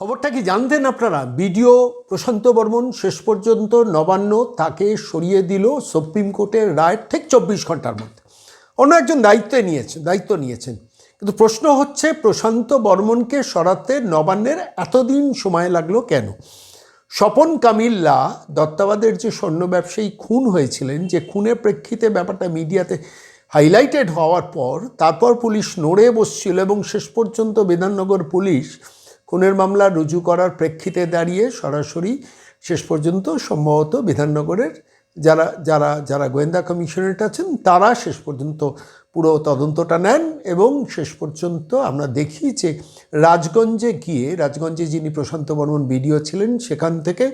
খবরটা কি জানতেন আপনারা? বিডিও প্রশান্ত বর্মন শেষ পর্যন্ত নবান্ন তাকে সরিয়ে দিল সুপ্রিম কোর্টের রায় ঠিক চব্বিশ ঘণ্টার মধ্যে। অন্য একজন দায়িত্বে নিয়েছেন দায়িত্ব নিয়েছেন। কিন্তু প্রশ্ন হচ্ছে, প্রশান্ত বর্মনকে সরাতে নবান্নের এতদিন সময় লাগল কেন? স্বপন কামিল্লা দত্তাবাদের যে স্বর্ণ ব্যবসায়ী খুন হয়েছিলেন, যে খুনের প্রেক্ষিতে ব্যাপারটা মিডিয়াতে হাইলাইটেড হওয়ার পর, তারপর পুলিশ নড়ে বসছিল এবং শেষ পর্যন্ত বিধাননগর পুলিশ খুনের মামলা রুজু করার প্রেক্ষিতে দাঁড়িয়ে সরাসরি শেষ পর্যন্ত সম্ভবত বিধাননগরের যারা যারা যারা গোয়েন্দা কমিশনারেট আছেন, তারা শেষ পর্যন্ত পুরো তদন্তটা নেন এবং শেষ পর্যন্ত আমরা দেখি যে রাজগঞ্জে গিয়ে, রাজগঞ্জে যিনি প্রশান্ত বর্মন বিডিও ছিলেন, সেখান থেকে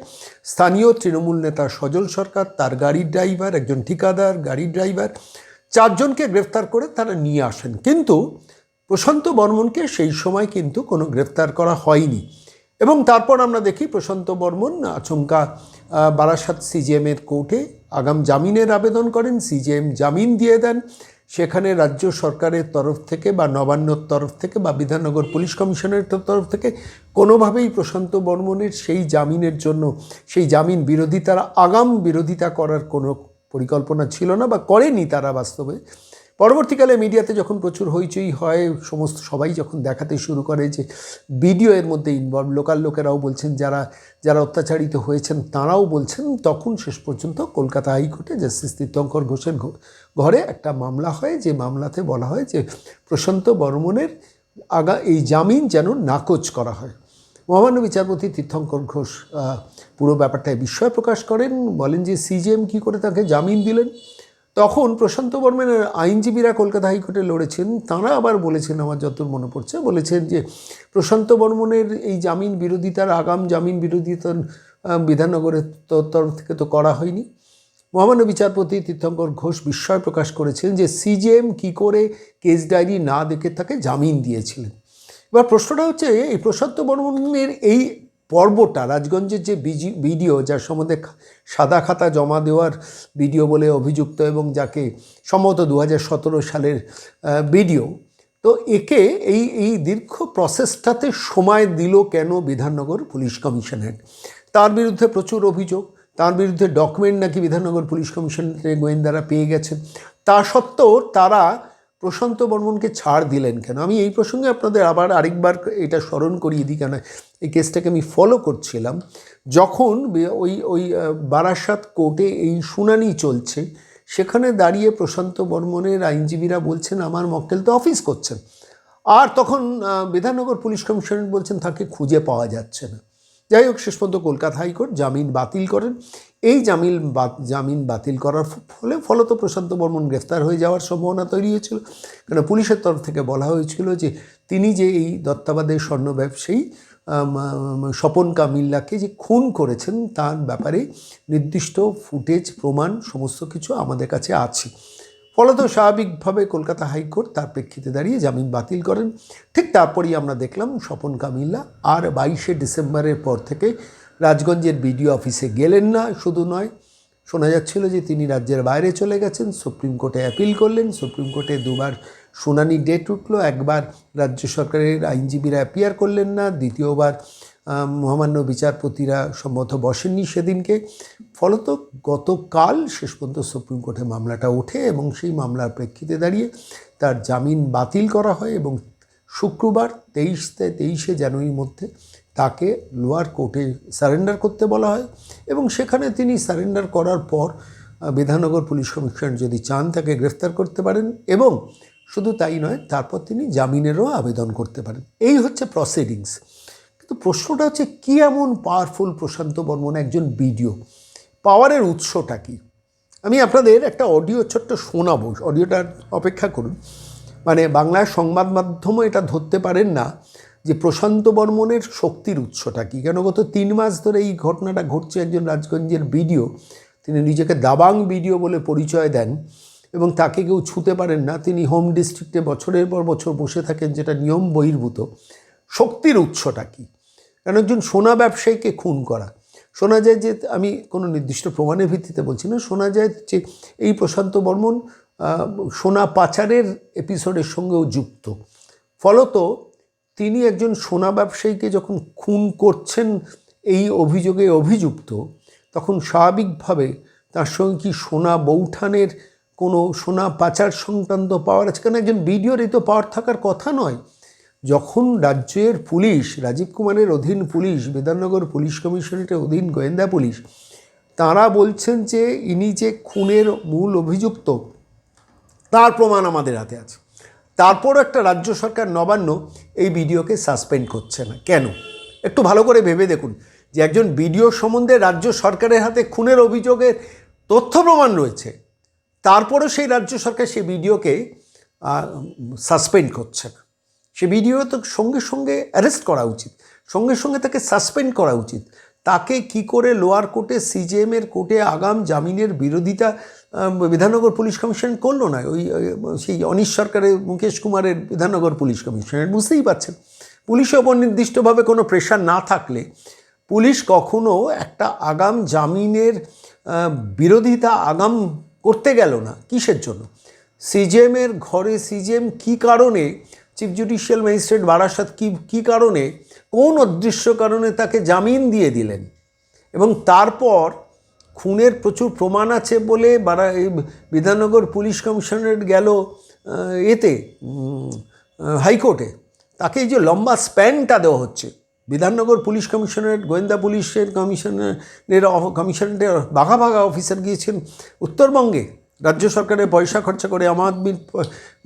স্থানীয় তৃণমূল নেতা সজল সরকার, তার গাড়ির ড্রাইভার, একজন ঠিকাদার গাড়ির ড্রাইভার, চারজনকে গ্রেফতার করে তারা নিয়ে আসেন। কিন্তু প্রশান্ত বর্মনকে সেই সময় কিন্তু কোনো গ্রেফতার করা হয়নি। এবং তারপর আমরা দেখি প্রশান্ত বর্মন আচমকা বারাসাত সিজিএমের কোর্টে আগাম জামিনের আবেদন করেন, সিজিএম জামিন দিয়ে দেন। সেখানে রাজ্য সরকারের তরফ থেকে বা নবান্নর তরফ থেকে বা বিধাননগর পুলিশ কমিশনের তরফ থেকে কোনোভাবেই প্রশান্ত বর্মনের সেই জামিনের জন্য, সেই জামিন বিরোধিতারা আগাম বিরোধিতা করার কোনো পরিকল্পনা ছিল না বা করেনি তারা বাস্তবে। পরবর্তীকালে মিডিয়াতে যখন প্রচুর হইচই হয়, সমস্ত সবাই যখন দেখাতে শুরু করে যে ভিডিও এর মধ্যে ইনভলভ লোকাল লোকেরাও বলছেন, যারা যারা অত্যাচারিত হয়েছেন তারাও বলছেন, তখন শেষ পর্যন্ত কলকাতা হাইকোর্টে জাস্টিস তীর্থঙ্কর ঘোষের ঘরে একটা মামলা হয়, যে মামলাতে বলা হয় যে প্রশান্ত বর্মনের আগা, এই জামিন যেন নাকচ করা হয়। মহামান্য বিচারপতি তীর্থঙ্কর ঘোষ পুরো ব্যাপারটায় বিস্ময় প্রকাশ করেন, বলেন যে সিজিএম কী করে তাকে জামিন দিলেন? তখন প্রশান্ত বর্মনের আইনজীবীরা কলকাতা হাইকোর্টে লড়েছেন, তাঁরা আবার বলেছেন, আমার যতদূর মনে পড়ছে, বলেছেন যে প্রশান্ত বর্মনের এই জামিন বিরোধিতার আগাম জামিন বিরোধিতার বিধাননগরের তরফ থেকে তো করা হয়নি। মহামান্য বিচারপতি তীর্থঙ্কর ঘোষ বিস্ময় প্রকাশ করেছেন যে সিজিএম কী করে কেস ডায়েরি না দেখে তাকে জামিন দিয়েছিলেন। এবার প্রশ্নটা হচ্ছে, এই প্রশান্ত বর্মনের এই পর্বটা, রাজগঞ্জের যে ভিডিও যার সম্বন্ধে সাদা খাতা জমা দেওয়ার ভিডিও বলে অভিযুক্ত এবং যাকে সম্ভবত দু হাজার সতেরো সালের ভিডিও, তো একে এই এই দীর্ঘ প্রসেসটাতে সময় দিল কেন বিধাননগর পুলিশ কমিশনার? তার বিরুদ্ধে প্রচুর অভিযোগ, তার বিরুদ্ধে ডকুমেন্ট নাকি বিধাননগর পুলিশ কমিশনারের গোয়েন্দারা পেয়ে গেছে। তা সত্ত্বেও তারা প্রশান্ত বর্মনকে ছাড় দিলেন কেন? আমি এই প্রসঙ্গে আপনাদের আবার আরেকবার এটা স্মরণ করিয়ে দিই কেন? এই কেসটাকে আমি ফলো করছিলাম। যখন ওই ওই বারাসাত কোর্টে এই শুনানি চলছে, সেখানে দাঁড়িয়ে প্রশান্ত বর্মনের আইনজীবীরা বলছেন, আমার মক্কেল তো অফিস করছেন। আর তখন বিধাননগর পুলিশ কমিশনার বলছেন, তাকে খুঁজে পাওয়া যাচ্ছে না। যাই হোক, শেষ পর্যন্ত কলকাতা হাইকোর্ট জামিন বাতিল করেন। এই জামিন জামিন বাতিল করার ফলে ফলত প্রশান্ত বর্মন গ্রেফতার হয়ে যাওয়ার সম্ভাবনা তৈরি হয়েছিল। কেন পুলিশের তরফ থেকে বলা হয়েছিল যে তিনি যে এই দত্তাবাদের স্বর্ণ ব্যবসায়ী স্বপন কামিল্লাকে যে খুন করেছেন তার ব্যাপারে নির্দিষ্ট ফুটেজ, প্রমাণ, সমস্ত কিছু আমাদের কাছে আছে। ফলত স্বাভাবিকভাবে কলকাতা হাইকোর্ট তার প্রেক্ষিতে দাঁড়িয়ে জামিন বাতিল করেন। ঠিক তারপরেই আমরা দেখলাম স্বপন কামিল্লা আর বাইশে ডিসেম্বরের পর থেকে রাজগঞ্জের বিডিও অফিসে গেলেন না, শুধু নয়, শোনা যাচ্ছিল যে তিনি রাজ্যের বাইরে চলে গেছেন, সুপ্রিম কোর্টে অ্যাপিল করলেন, সুপ্রিম কোর্টে দুবার শুনানি ডেট উঠল, একবার রাজ্য সরকারের আইনজীবীরা অ্যাপিয়ার করলেন না, দ্বিতীয়বার মহামান্য বিচারপতিরা সম্মত বসেননি সেদিনকে। ফলত গতকাল শেষ পর্যন্ত সুপ্রিম কোর্টে মামলাটা ওঠে এবং সেই মামলার প্রেক্ষিতে দাঁড়িয়ে তার জামিন বাতিল করা হয় এবং শুক্রবার তেইশ তেইশে জানুয়ারির মধ্যে তাকে লোয়ার কোর্টে সারেন্ডার করতে বলা হয় এবং সেখানে তিনি সারেন্ডার করার পর বিধাননগর পুলিশ কমিশনার যদি চান তাকে গ্রেফতার করতে পারেন এবং শুধু তাই নয়, তারপর তিনি জামিনেরও আবেদন করতে পারেন। এই হচ্ছে প্রসিডিংস কিন্তু প্রশ্নটা হচ্ছে, কী এমন পাওয়ারফুল প্রশান্ত বর্মন, একজন ভিডিও পাওয়ারের উৎসটা কী? আমি আপনাদের একটা অডিও ছোট্ট শোনাবো। অডিওটার অপেক্ষা করুন। মানে বাংলার সংবাদ মাধ্যমও এটা ধরতে পারেন না। যে প্রশান্ত বর্মনের শক্তির উৎসটা কী? কেন গত তিন মাস ধরে এই ঘটনাটা ঘটছে একজন রাজগঞ্জের ভিডিও তিনি নিজেকে দাবাং ভিডিও বলে পরিচয় দেন এবং তাকে কেউ ছুতে পারেন না। তিনি হোম ডিস্ট্রিক্টে বছরের পর বছর বসে থাকেন, যেটা নিয়ম বহির্ভূত। শক্তির উৎসটা কী? কারণ একজন সোনা ব্যবসায়ীকে খুন করা? শোনা যায় যে আমি কোনো নির্দিষ্ট প্রমাণের ভিত্তিতে বলছি না। শোনা যায় যে এই প্রশান্ত বর্মন সোনা পাচারের এপিসোডের সঙ্গেও যুক্ত। ফলত তিনি একজন সোনা ব্যবসায়ীকে যখন খুন করছেন, এই অভিযোগে অভিযুক্ত, তখন স্বাভাবিকভাবে তার সঙ্গে কি সোনা বৌঠানের কোনো সোনা পাচার সংক্রান্ত পাওয়ার আছে? কারণ একজন বিডিওর এই তো পাওয়ার থাকার কথা নয়। যখন রাজ্যের পুলিশ, রাজীব কুমারের অধীন পুলিশ বিধাননগর পুলিশ কমিশনারের অধীন গোয়েন্দা পুলিশ, তারা বলছেন যে ইনি যে খুনের মূল অভিযুক্ত, তার প্রমাণ আমাদের হাতে আছে। তারপর একটা রাজ্য সরকার নবান্ন এই ভিডিওকে সাসপেন্ড করছে না। কেন? একটু ভালো করে ভেবে দেখুন যে একজন বিডিও সম্বন্ধে রাজ্য সরকারের হাতে খুনের অভিযোগের তথ্য প্রমাণ রয়েছে। তারপরও সেই রাজ্য সরকার সেই বিডিওকে সাসপেন্ড করছে না। সে বিডিও তো সঙ্গে সঙ্গে অ্যারেস্ট করা উচিত, সঙ্গে সঙ্গে তাকে সাসপেন্ড করা উচিত। তাকে কি করে লোয়ার কোর্টে, সিজিএমের কোর্টে আগাম জামিনের বিরোধিতা বিধাননগর পুলিশ কমিশন করল না। ওই সেই অনিশ সরকারের, মুকেশ কুমারের বিধাননগর পুলিশ কমিশনের বুঝতেই পারছেন। ওপর নির্দিষ্টভাবে কোনো প্রেশার না থাকলে পুলিশ কখনো একটা আগাম জামিনের বিরোধিতা আগাম করতে গেল না কিসের জন্য? সিজিএমের ঘরে সিজিএম কি কারণে চিফ জুডিশিয়াল ম্যাজিস্ট্রেট বারাসাত কী কী কারণে, কোন অদৃশ্য কারণে তাকে জামিন দিয়ে দিলেন? এবং তারপর খুনের প্রচুর প্রমাণ আছে বলে বারা বিধাননগর পুলিশ কমিশনারেট গেল এতে হাইকোর্টে। তাকে এই যে লম্বা স্প্যানটা দেওয়া হচ্ছে। বিধাননগর পুলিশ কমিশনারেট গোয়েন্দা পুলিশের কমিশনারের কমিশনারের বাঘা বাঘা অফিসার গিয়েছেন উত্তরবঙ্গে। রাজ্য সরকারের পয়সা খরচা করে, আম আদমির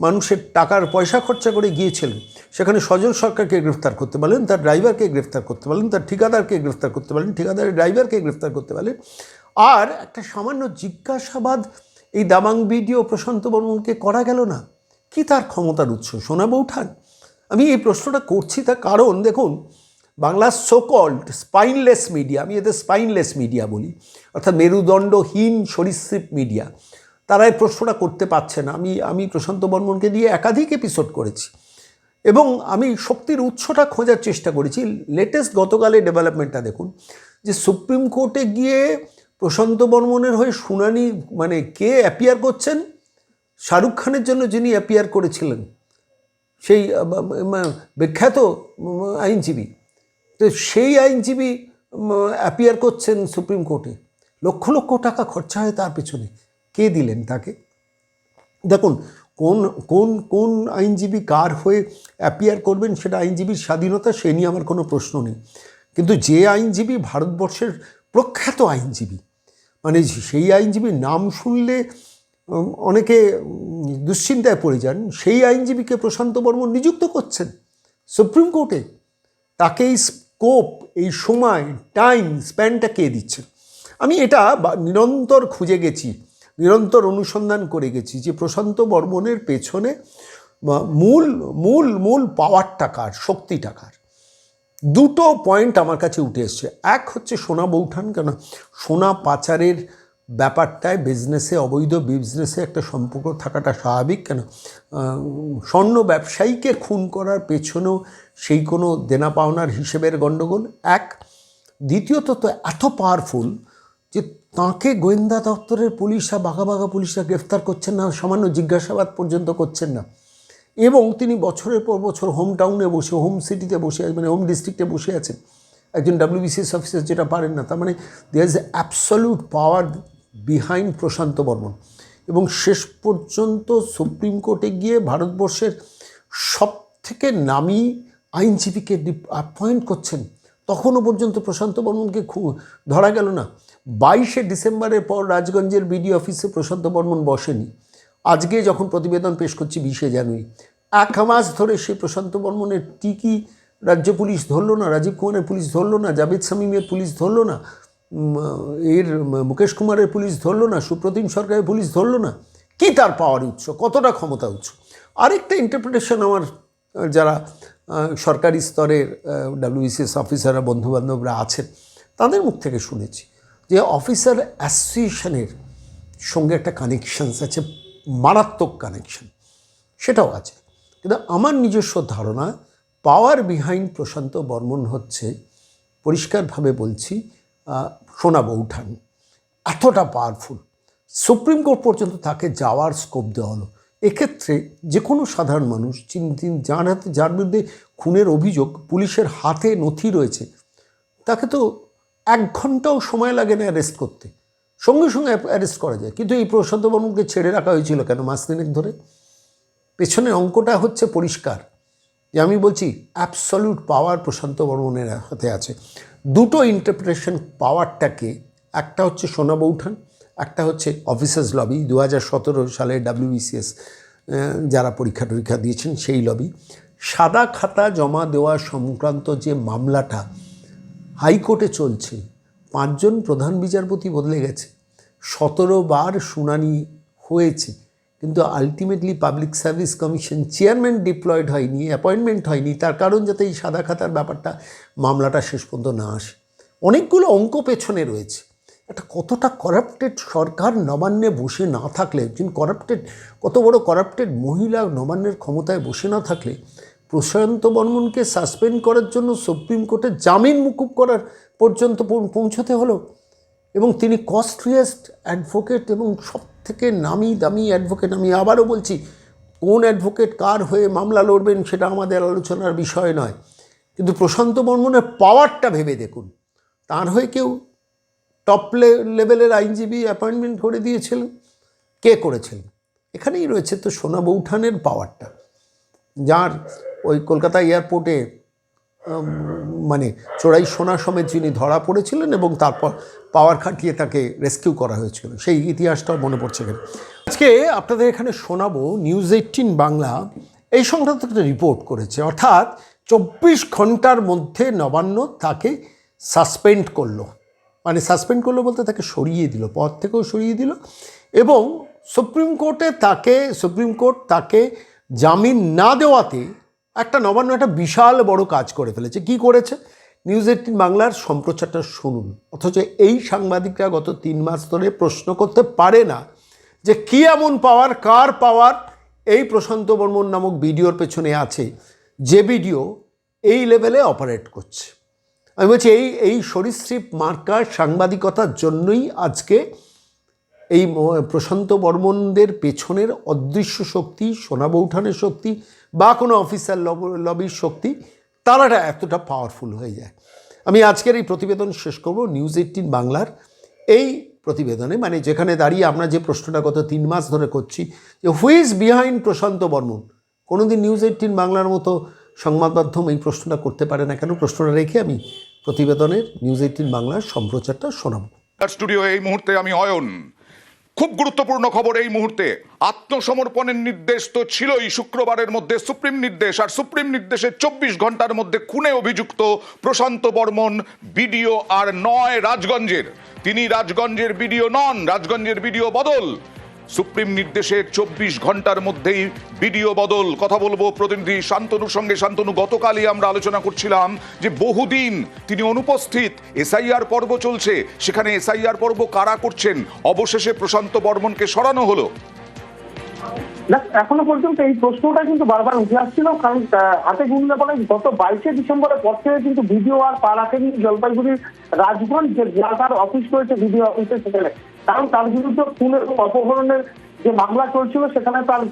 মানুষের টাকার পয়সা খরচা করে গিয়েছিলেন সেখানে সজল সরকারকে গ্রেফতার করতে পারলেন, তার ড্রাইভারকে গ্রেফতার করতে পারলেন, তার ঠিকাদারকে গ্রেফতার করতে পারলেন, ঠিকাদারের ড্রাইভারকে গ্রেফতার করতে পারলেন। আর একটা সামান্য জিজ্ঞাসাবাদ, এই দামাং বিডিও প্রশান্ত বর্মনকে করা গেল না? কি তার ক্ষমতার উৎস? সোনা বৌঠান আমি এই প্রশ্নটা করছি তার কারণ, দেখুন বাংলার সোকল্ড স্পাইনলেস মিডিয়া আমি এদের স্পাইনলেস মিডিয়া বলি, অর্থাৎ মেরুদণ্ডহীন সরীসৃপ মিডিয়া তারা এই প্রশ্নটা করতে পারছে না। আমি আমি প্রশান্ত বর্মনকে দিয়ে একাধিক এপিসোড করেছি এবং আমি শক্তির উৎসটা খোঁজার চেষ্টা করেছি। লেটেস্ট গতকালের ডেভেলপমেন্টটা দেখুন, যে সুপ্রিম কোর্টে গিয়ে প্রশান্ত বর্মনের হয়ে শুনানি মানে কে অ্যাপিয়ার করছেন? শাহরুখ খানের জন্য যিনি অ্যাপিয়ার করেছিলেন, সেই বিখ্যাত আইনজীবী। তো সেই আইনজীবী অ্যাপিয়ার করছেন সুপ্রিম কোর্টে। লক্ষ লক্ষ টাকা খরচা হয় তার পেছনে। কে দিলেন তাকে? দেখুন, কোন কোন কোন আইনজীবী কার হয়ে অ্যাপিয়ার করবেন সেটা আইনজীবীর স্বাধীনতা, সে নিয়ে আমার কোনো প্রশ্ন নেই। কিন্তু যে আইনজীবী ভারতবর্ষের প্রখ্যাত আইনজীবী। মানে সেই আইনজীবীর নাম শুনলে অনেকে দুশ্চিন্তায় পড়ে যান। সেই আইনজীবীকে প্রশান্ত বর্মন নিযুক্ত করছেন সুপ্রিম কোর্টে। তাকে এই স্কোপ, এই সময়, টাইম স্প্যানটা কে দিচ্ছেন আমি এটা নিরন্তর খুঁজে গেছি, নিরন্তর অনুসন্ধান করে গেছি যে প্রশান্ত বর্মনের পেছনে মূল মূল মূল পাওয়ার টাকার শক্তি টাকার দুটো পয়েন্ট আমার কাছে উঠে এসছে। এক হচ্ছে সোনা বৌঠান কেন সোনা পাচারের ব্যাপারটায় বিজনেসে অবৈধ বিজনেসে একটা সম্পর্ক থাকাটা স্বাভাবিক, কেন স্বর্ণ ব্যবসায়ীকে খুন করার পেছনেও সেই কোনো দেনা পাওনার হিসেবের গণ্ডগোল এক, দ্বিতীয়ত তো এত পাওয়ারফুল যে তাঁকে গোয়েন্দা দপ্তরের পুলিশরা বাঘা বাঘা পুলিশরা গ্রেফতার করছেন না, সামান্য জিজ্ঞাসাবাদ পর্যন্ত করছেন না। এবং তিনি বছরের পর বছর হোম টাউনে বসে হোম সিটিতে বসে মানে হোম ডিস্ট্রিক্টে বসে আছেন। একজন ডাব্লিউবিসিএস অফিসার যেটা পারেন না, তার মানে there is absolute power behind Prashant Barman. এবং শেষ পর্যন্ত সুপ্রিম কোর্টে গিয়ে ভারতবর্ষের সব থেকে নামি আইনজীবীকে অ্যাপয়েন্ট করছেন, তখনও পর্যন্ত প্রশান্ত বর্মনকে ধরা গেল না। বাইশে ডিসেম্বরের পর রাজগঞ্জের বিডি অফিসে প্রশান্ত বর্মন বসেনি। আজকে যখন প্রতিবেদন পেশ করছি বিশে জানুয়ারি, এক মাস ধরে সে প্রশান্ত বর্মনের টিকি রাজ্য পুলিশ ধরলো না, রাজীব কুমারের পুলিশ ধরলো না, জাভেদ শামীমের পুলিশ ধরলো না এর মুকেশ কুমারের পুলিশ ধরলো না, সুপ্রতিম সরকারের পুলিশ ধরলো না, কি তার পাওয়ার উৎস, কতটা ক্ষমতা উৎস? আরেকটা ইন্টারপ্রিটেশন আমার, যারা সরকারি স্তরের ডাব্লিউবিসিএস অফিসাররা বন্ধুবান্ধবরা আছেন, তাদের মুখ থেকে শুনেছি যে অফিসার অ্যাসোসিয়েশনের সঙ্গে একটা কানেকশানস আছে মারাত্মক কানেকশন সেটাও আছে। কিন্তু আমার নিজস্ব ধারণা পাওয়ার বিহাইন্ড প্রশান্ত বর্মন হচ্ছে, পরিষ্কারভাবে বলছি সোনা বৌঠান। এতটা পাওয়ারফুল সুপ্রিম কোর্ট পর্যন্ত তাকে যাওয়ার স্কোপ দেওয়া হলো। এক্ষেত্রে যে কোনো সাধারণ মানুষ, যিনি- যার হাতে, যার বিরুদ্ধে খুনের অভিযোগ পুলিশের হাতে নথি রয়েছে, তাকে তো এক ঘন্টাও সময় লাগে না অ্যারেস্ট করতে। সঙ্গে সঙ্গে অ্যারেস্ট করা যায়। কিন্তু এই প্রশান্ত বর্মনকে ছেড়ে রাখা হয়েছিল কেন মাস দিনেক ধরে? পেছনের অঙ্কটা হচ্ছে পরিষ্কার। যে আমি বলছি অ্যাবসলিউট পাওয়ার প্রশান্ত বর্মনের হাতে আছে। দুটো ইন্টারপ্রিটেশন পাওয়ারটাকে একটা হচ্ছে সোনা বৌঠান, একটা হচ্ছে অফিসার্স লবি দু হাজার সতেরো সালে ডাব্লিউবিসিএস যারা পরীক্ষা টরীক্ষা দিয়েছেন সেই লবি সাদা খাতা জমা দেওয়া সংক্রান্ত যে মামলাটা হাইকোর্টে চলছে পাঁচজন প্রধান বিচারপতি বদলে গেছে। সতেরো বার শুনানি হয়েছে, কিন্তু ultimately public service commission chairman deployed হয়নি অ্যাপয়েন্টমেন্ট হয়নি, তার কারণ যাতে এই সাদা খাতার ব্যাপারটা মামলাটা শেষ পর্যন্ত না আসে। অনেকগুলো অঙ্ক পেছনে রয়েছে। একটা কতটা করাপ্টেড সরকার নবান্নে বসে না থাকলে, একজন করাপ্টেড কত বড় করাপ্টেড মহিলা নবান্নের ক্ষমতায় বসে না থাকলে প্রশান্ত বর্মনকে সাসপেন্ড করার জন্য সুপ্রিম কোর্টে জামিন মুকুব করার পর্যন্ত পৌঁছতে হলো এবং তিনি কস্টলিয়েস্ট অ্যাডভোকেট এবং সব থেকে নামি দামি অ্যাডভোকেট। আমি আবারও বলছি, কোন অ্যাডভোকেট কার হয়ে মামলা লড়বেন সেটা আমাদের আলোচনার বিষয় নয়। কিন্তু প্রশান্ত বর্মনের পাওয়ারটা ভেবে দেখুন। তার হয়ে কেউ টপ লেভেলের আইনজীবী অ্যাপয়েন্টমেন্ট করে দিয়েছিলেন কে করেছিলেন এখানেই রয়েছে তো সোনা বৌঠানের পাওয়ারটা। যার ওই কলকাতা এয়ারপোর্টে মানে চোরাই সোনা সমেত যিনি ধরা পড়েছিলেন এবং তারপর পাওয়ার খাটিয়ে তাকে রেস্কিউ করা হয়েছিল। সেই ইতিহাসটাও মনে পড়ছে এখানে। আজকে আপনাদের এখানে শোনাবো নিউজ এইটিন বাংলা। এই সংক্রান্ত একটা রিপোর্ট করেছে। অর্থাৎ চব্বিশ ঘণ্টার মধ্যে নবান্ন তাকে সাসপেন্ড করল। মানে সাসপেন্ড করল বলতে তাকে সরিয়ে দিল, পদ থেকেও সরিয়ে দিল এবং সুপ্রিম কোর্টে তাকে, সুপ্রিম কোর্ট তাকে জামিন না দেওয়াতে একটা নবান্ন একটা বিশাল বড় কাজ করে ফেলেছে। কি করেছে? নিউজ এইটিন বাংলার সম্প্রচারটা শুনুন। অথচ এই সাংবাদিকরা গত তিন মাস ধরে প্রশ্ন করতে পারে না যে কি এমন পাওয়ার, কার পাওয়ার এই প্রশান্ত বর্মন নামক ভিডিওর পেছনে আছে। যে ভিডিও এই লেভেলে অপারেট করছে। আমি বলছি, এই এই সরীসৃপ মার্কার সাংবাদিকতার জন্যই আজকে এই প্রশান্ত বর্মনদের পেছনের অদৃশ্য শক্তি সোনা বৌঠানের শক্তি বা কোনো অফিসার লব- লবির শক্তি, তারাটা এতটা পাওয়ারফুল হয়ে যায়। আমি আজকের এই প্রতিবেদন শেষ করব নিউজ এইটিন বাংলার। এই প্রতিবেদনে মানে যেখানে দাঁড়িয়ে আমরা যে প্রশ্নটা গত তিন মাস ধরে করছি, যে হুইজ বিহাইন্ড প্রশান্ত বর্মন? কোনোদিন নিউজ এইটিন বাংলার মতো সংবাদ মাধ্যম এই প্রশ্নটা করতে পারে না কেন? প্রশ্নটা রেখে আমি প্রতিবেদনের নিউজ এইটিন বাংলার সম্প্রচারটা শোনাবো। স্টুডিও এই মুহূর্তে আমি অয়ন। খুব গুরুত্বপূর্ণ খবর এই মুহূর্তে। আত্মসমর্পণের নির্দেশ তো ছিলই শুক্রবারের মধ্যে, সুপ্রিম নির্দেশ। আর সুপ্রিম নির্দেশে চব্বিশ ঘণ্টার মধ্যে খুনে অভিযুক্ত প্রশান্ত বর্মন, বিডিও আর নয় রাজগঞ্জের। তিনি রাজগঞ্জের বিডিও নন, রাজগঞ্জের বিডিও বদল। সুপ্রিম নির্দেশের চব্বিশ ঘণ্টার মধ্যেই ভিডিও বদল, কথা বলব প্রতিনিধি শান্তনুর সঙ্গে। শান্তনু, গতকালই আমরা আলোচনা করছিলাম যে বহুদিন তিনি অনুপস্থিত, এসআইআর পর্ব চলছে। সেখানে এসআইআর পর্ব কারা করছেন? অবশেষে প্রশান্ত বর্মনকে সরানো হলো। এখনও পর্যন্ত এই প্রশ্নটা কিন্তু বারবার উঠে আসছিল, কারণ হাতে গুনলে বলে গত বাইশে ডিসেম্বরের পর থেকে কিন্তু ভিডিও আর পা রাখেনি জলপাইগুড়ির রাজগঞ্জ, যে তার অফিস রয়েছে ভিডিও অফিসে সেখানে। কারণ তার বিরুদ্ধে খুন এবং অপহরণের যে মামলা চলছিল, সেখানে তার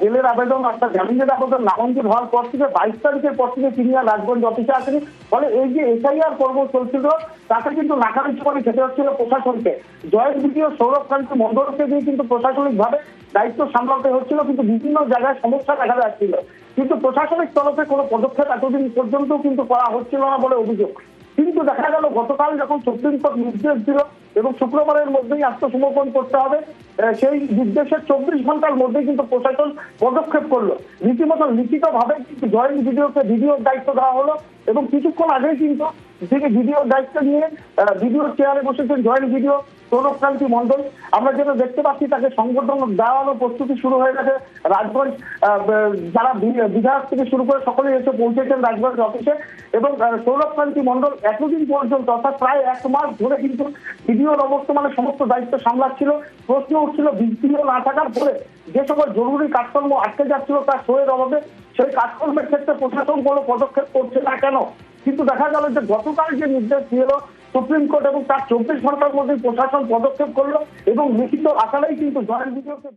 বেলের আবেদন আর তার জামিনের আবেদন নামঞ্জুর হওয়ার পর থেকে বাইশ তারিখের পর থেকে তিনি আর রাজগঞ্জ অফিসে আসেনি ফলে এই যে এসআইআর পর্ব চলছিল, তাতে কিন্তু নাকামিচি করে খেতে হচ্ছিল প্রশাসনকে। জয়ের ভিডিও সৌরভ কান্তি মন্ডলকে দিয়ে কিন্তু প্রশাসনিক ভাবে দায়িত্ব সামলাতে হচ্ছিল, কিন্তু বিভিন্ন জায়গায় সমস্যা দেখা যাচ্ছিল। কিন্তু প্রশাসনিক তরফে কোনো পদক্ষেপ এতদিন পর্যন্ত কিন্তু করা হচ্ছিল না বলে অভিযোগ। কিন্তু দেখা গেল, গতকাল যখন সুপ্রিম কোর্ট নির্দেশ দিল এবং শুক্রবারের মধ্যেই আত্মসমর্পণ করতে হবে সেই নির্দেশের চব্বিশ ঘণ্টার মধ্যেই কিন্তু প্রশাসন পদক্ষেপ করল। রীতিমতো লিখিত ভাবে কিন্তু জয়েন্ট ভিডিওকে ভিডিওর দায়িত্ব দেওয়া হলো এবং কিছুক্ষণ আগেই কিন্তু তিনি ভিডিওর দায়িত্ব নিয়ে ভিডিওর চেয়ারে বসেছেন জয়েন্ট ভিডিও। সৌরভকান্তি মন্ডল আমরা যেন দেখতে পাচ্ছি তাকে সংগঠন দেওয়ানোর প্রস্তুতি শুরু হয়ে গেছে। রাজগঞ্জ যারা বিধায়ক থেকে শুরু করে সকলেই এসে পৌঁছেছেন রাজগঞ্জ অফিসে। এবং সৌরভকান্তি মন্ডল এতদিন পর্যন্ত, অর্থাৎ প্রায় এক মাস ধরে কিন্তু ভিডিওর অবর্তমানে সমস্ত দায়িত্ব সামলাচ্ছিল। প্রশ্ন উঠছিল ভিডিও না থাকার পরে যে সকল জরুরি কাজকর্ম আটকে যাচ্ছিল তার শোয়ের অভাবে, সেই কাজকর্মের ক্ষেত্রে প্রশাসন কোনো পদক্ষেপ করছে না কেন? কিন্তু দেখা গেল যে গতকাল যে নির্দেশ দিল সুপ্রিম কোর্ট এবং তার চব্বিশ ঘণ্টার মধ্যে প্রশাসন পদক্ষেপ করল এবং লিখিত আকারেই কিন্তু জয়েন্ট ভিডিওকে